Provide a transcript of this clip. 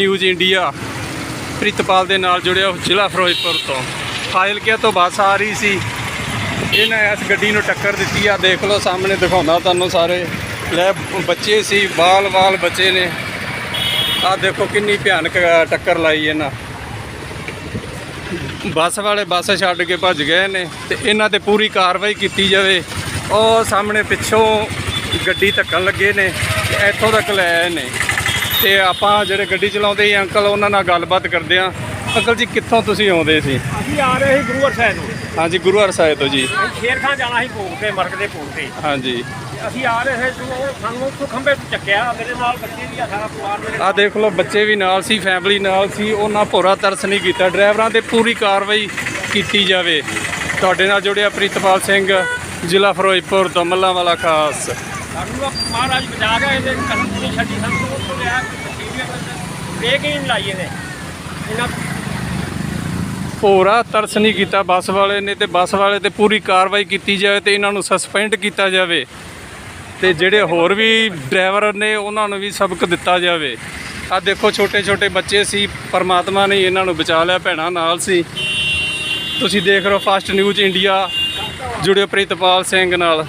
News India Pritpal ਦੇ ਨਾਲ ਜੁੜਿਆ ਜ਼ਿਲ੍ਹਾ ਫਿਰੋਜ਼ਪੁਰ ਤੋਂ। ਫਾਜ਼ਿਲਕੇ ਤੋਂ ਬੱਸ ਆ ਰਹੀ ਸੀ। ਇਹਨਾਂ ਇਸ ਗੱਡੀ ਨੂੰ ਟੱਕਰ ਦਿੱਤੀ ਆ। ਦੇਖ ਲਓ, ਸਾਹਮਣੇ ਦਿਖਾਉਂਦਾ ਤੁਹਾਨੂੰ ਸਾਰੇ ਲੈ ਬੱਚੇ ਸੀ ਬਾਲ ਬਾਲ ਬੱਚੇ ਨੇ। ਆ ਦੇਖੋ ਕਿੰਨੀ ਭਿਆਨਕ ਟੱਕਰ ਲਾਈ ਇਹਨਾਂ। ਬੱਸ ਵਾਲੇ ਬੱਸ ਛੱਡ ਕੇ ਭੱਜ ਗਏ ਨੇ ਤੇ ਇਹਨਾਂ ਤੇ ਪੂਰੀ ਕਾਰਵਾਈ ਕੀਤੀ ਜਾਵੇ। ਉਹ ਸਾਹਮਣੇ ਪਿੱਛੋਂ ਗੱਡੀ ਧੱਕਣ ਲੱਗੇ ਨੇ ਇੱਥੋਂ ਤੱਕ ਲੈ ਆਏ ਨੇ। ਤੇ ਆਪਾਂ ਜਿਹੜੇ ਗੱਡੀ ਚਲਾਉਂਦੇ ਸੀ ਅੰਕਲ ਉਹਨਾਂ ਨਾਲ ਗੱਲਬਾਤ ਕਰਦੇ ਆ ਅੰਕਲ ਜੀ ਕਿੱਥੋਂ ਤੁਸੀਂ ਆਉਂਦੇ ਸੀ? ਅਸੀਂ ਆ ਰਹੇ ਸੀ ਗੁਰੂ ਸਾਹਿਬ ਨੂੰ ਹਾਂਜੀ ਗੁਰੂ ਸਾਹਿਬ ਤੋਂ ਜੀ। ਸ਼ੇਰ ਖਾਨ ਜਾਣਾ ਸੀ ਭੋਗ ਤੇ ਮਰਗ ਦੇ ਭੋਗ ਤੇ। ਹਾਂਜੀ। ਤੇ ਅਸੀਂ ਆ ਰਹੇ ਸੀ ਉਹ ਸਾਨੂੰ ਉੱਥੋਂ ਖੰਭੇ ਤੋਂ ਚੱਕਿਆ। ਮੇਰੇ ਨਾਲ ਬੱਚੇ ਵੀ ਆ ਸਾਰਾ ਪਰਿਵਾਰ ਮੇਰੇ ਆ ਦੇਖ ਲਓ ਬੱਚੇ ਵੀ ਨਾਲ ਸੀ ਫੈਮਿਲੀ ਨਾਲ ਸੀ ਉਹਨਾਂ ਭੋਰਾ ਤਰਸ ਨਹੀਂ ਕੀਤਾ। ਡਰਾਈਵਰਾਂ ਤੇ ਪੂਰੀ ਕਾਰਵਾਈ ਕੀਤੀ ਜਾਵੇ। ਤੁਹਾਡੇ ਨਾਲ ਜੁੜਿਆ ਪ੍ਰਿਤਪਾਲ ਸਿੰਘ ਜ਼ਿਲ੍ਹਾ ਫਿਰੋਜ਼ਪੁਰ ਤੋਂ ਮੱਲਾਂ ਵਾਲਾ ਖਾਸ। ਸਾਨੂੰ ਮਹਾਰਾਜ ਬਚਾ ਗਿਆ ਇਹਦੇ ਕਦਮ ਨਹੀਂ ਛੱਡੀ ਸਾਨੂੰ ਉੱਥੋਂ ਲਿਆ ਬ੍ਰੇਕ ਹੀ ਨਹੀਂ ਲਾਈ ਇਹਨੇ। ਇਹਨਾਂ ਭੋਰਾ ਤਰਸ ਨਹੀਂ ਕੀਤਾ ਬੱਸ ਵਾਲੇ ਨੇ ਤੇ ਬੱਸ ਵਾਲੇ ਤੇ ਪੂਰੀ ਕਾਰਵਾਈ ਕੀਤੀ ਜਾਵੇ ਤੇ ਇਹਨਾਂ ਨੂੰ ਸਸਪੈਂਡ ਕੀਤਾ ਜਾਵੇ। ਤੇ ਜਿਹੜੇ ਹੋਰ ਵੀ ਡਰਾਈਵਰ ਨੇ ਉਹਨਾਂ ਨੂੰ ਵੀ ਸਬਕ ਦਿੱਤਾ ਜਾਵੇ। ਆ ਦੇਖੋ ਛੋਟੇ ਛੋਟੇ ਬੱਚੇ ਸੀ, ਪਰਮਾਤਮਾ ਨੇ ਇਹਨਾਂ ਨੂੰ ਬਚਾ ਲਿਆ, ਭੈਣਾਂ ਨਾਲ ਸੀ। ਤੁਸੀਂ ਦੇਖ ਰਹੇ ਹੋ ਫਾਸਟ ਨਿਊਜ਼ ਇੰਡੀਆ ਜੁੜਿਓ ਪ੍ਰਿਤਪਾਲ ਸਿੰਘ ਨਾਲ।